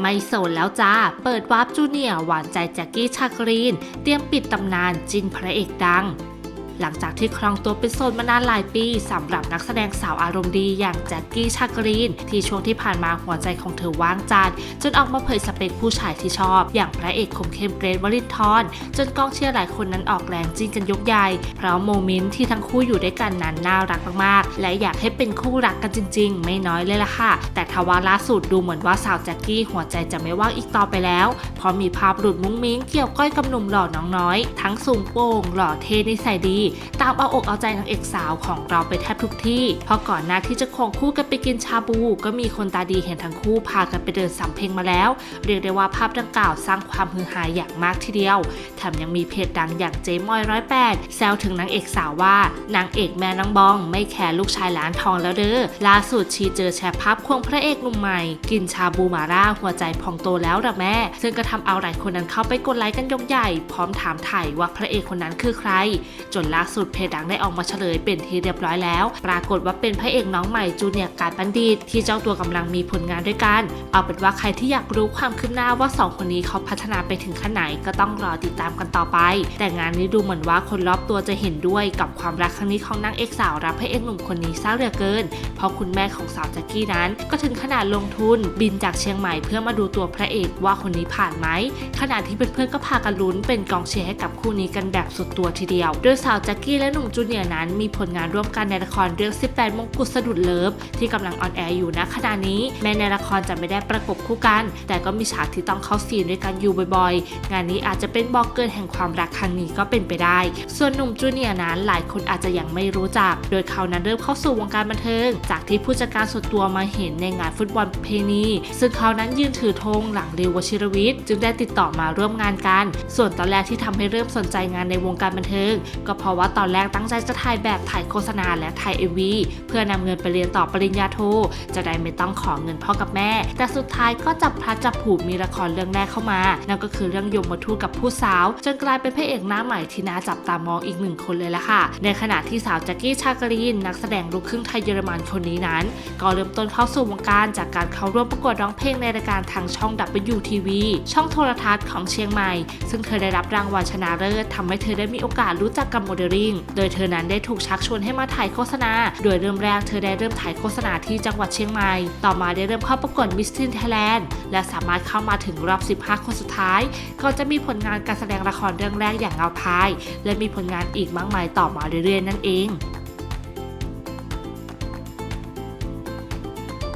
ไม่โสนแล้วจ้า เปิดวาร์ปจูเนียร์หวานใจแจ็กกี้ชากรีน เตรียมปิดตำนานจินพระเอกดัง หลังจากที่ครองตัวเป็นโซนมานานหลายปีสำหรับนักแสดงสาวอารมณ์ดีอย่างแจ็คกี้ชากรีน ที่ช่วงที่ผ่านมาหัวใจของเธอว่างจัดจนออกมาเผยสเปคผู้ชายที่ชอบ อย่างพระเอกคมเข้มเกรทวรินทร์จนกองเชียร์หลายคนนั้นออกแรงจิ้นกันยกใหญ่เพราะโมเมนต์ที่ทั้งคู่อยู่ด้วยกันนั้นน่ารักมากๆ และอยากให้เป็นคู่รักกันจริง ๆ ไม่น้อยเลยล่ะค่ะ แต่ทว่าล่าสุดดูเหมือนว่าสาวแจ็คกี้หัวใจจะไม่ว่างอีกต่อไปแล้ว เพราะมีภาพหลุดมุ้งมิ้งเกี่ยวก้อยกับหนุ่มหล่อน้องน้อย ทั้งสูงโป่งหล่อเท่นิสัยดีตามเอาอกเอาใจนางเอกสาวของเราไปแทบทุกที่ เพราะก่อนหน้าที่จะควงคู่กันไปกินชาบู ก็มีคนตาดีเห็นทั้งคู่พากันไปเดินสำเพ็งมาแล้ว เรียกได้ว่าภาพดังกล่าวสร้างความฮือฮาอย่างมากทีเดียวแถมยังมีเพจดังอย่างเจมอยร้อยแปดแซวถึงนางเอกสาวว่านางเอกแม่น้องบอง ไม่แคร์ลูกชายล้านทองแล้วเด้อล่าสุดชีเจอแชร์ภาพควงพระเอกหนุ่มใหม่ กินชาบูมาร่าหัวใจพองโตแล้วหรอแม่ ซึ่งก็ทำเอาหลายคนนั้นเข้าไปกดไลค์กันยกใหญ่ พร้อมถามไถ่ว่าพระเอกคนนั้นคือใคร จนล่าสุดเพจดังได้ออกมาเฉลยเป็นที่เรียบร้อยแล้ว ปรากฏว่าเป็นพระเอกน้องใหม่จูเนียร์การบัณฑิตที่เจ้าตัวกำลังมีผลงานด้วยกัน เอาเป็นว่าใครที่อยากรู้ความคืบหน้าว่าสองคนนี้เขาพัฒนาไปถึงขั้นไหนก็ต้องรอติดตามกันต่อไป แต่งานนี้ดูเหมือนว่าคนรอบตัวจะเห็นด้วยกับความรักครั้งนี้ของนางเอกสาวรับพระเอกหนุ่มคนนี้ซะเหลือเกิน เพราะคุณแม่ของสาวแจ็กกี้นั้น ก็ถึงขนาดลงทุนบินจากเชียงใหม่เพื่อมาดูตัวพระเอกว่าคนนี้ผ่านไหมขณะที่เพื่อนๆก็พากันลุ้นเป็นกองเชียร์ให้กับคู่นี้กันแบบสุดตัวทีเดียว โดยสาวแจ็กกี้และหนุ่มจูเนียร์นั้น มีผลงานร่วมกันในละครเรื่อง 18 มงกุฎสะดุดเลิฟ ที่กำลังออนแอร์อยู่ณขณะนี้ แม้ในละครจะไม่ได้ประกบคู่กัน แต่ก็มีฉากที่ต้องเข้าซีนด้วยกันอยู่บ่อยๆ งานนี้อาจจะเป็นบอกเกินแห่งความรักครั้งนี้ก็เป็นไปได้ ส่วนหนุ่มจูเนียร์นั้นหลายคนอาจจะยังไม่รู้จัก โดยเขานั้นเริ่มเข้าสู่วงการบันเทิง จากที่ผู้จัดการส่วนตัวมาเห็นในงานฟุตบอลเพณีซึ่งเขานั้นยืนถือธงหลังเรวชิรวิทย์ จึงได้ติดต่อมาร่วมงานกัน ส่วนตอนแรกที่ทำให้เริ่มสนใจงานในวงการบันเทิง ก็เพราะว่าตอนแรกตั้งใจจะถ่ายแบบถ่ายโฆษณาและถ่ายเอวีเพื่อนำเงินไปเรียนต่อปริญญาโท จะได้ไม่ต้องขอเงินพ่อกับแม่ แต่สุดท้ายก็จับพลัดจับผลูมีละครเรื่องแรกเข้ามา นั่นก็คือเรื่องยมมาทูกับผู้สาว จนกลายเป็นพระเอกหน้าใหม่ที่น่าจับตามองอีกหนึ่งคนเลยละค่ะ ในขณะที่สาวแจ็คกี้ชากรีนนักแสดงลูกครึ่งไทยเยอรมันคนนี้นั้น ก็เริ่มต้นเข้าสู่วงการจากการเข้าร่วมประกวดร้องเพลงในรายการทางช่อง WTV ช่องโทรทัศน์ของเชียงใหม่ ซึ่งเธอได้รับรางวัลชนะเลิศทำให้เธอได้มีโอกาสรู้จักกับโมเดลลิ่งโดยเธอนั้นได้ถูกชักชวนให้มาถ่ายโฆษณา โดยเริ่มแรกเธอได้เริ่มถ่ายโฆษณาที่จังหวัดเชียงใหม่ ต่อมาได้เริ่มเข้าประกวดมิสทินไทยแลนด์และสามารถเข้ามาถึงรอบ 15 คนสุดท้ายก่อนจะมีผลงานการแสดงละครเรื่องแรกอย่างเงาพาย และมีผลงานอีกมากมายต่อมาเรื่อยๆนั่นเอง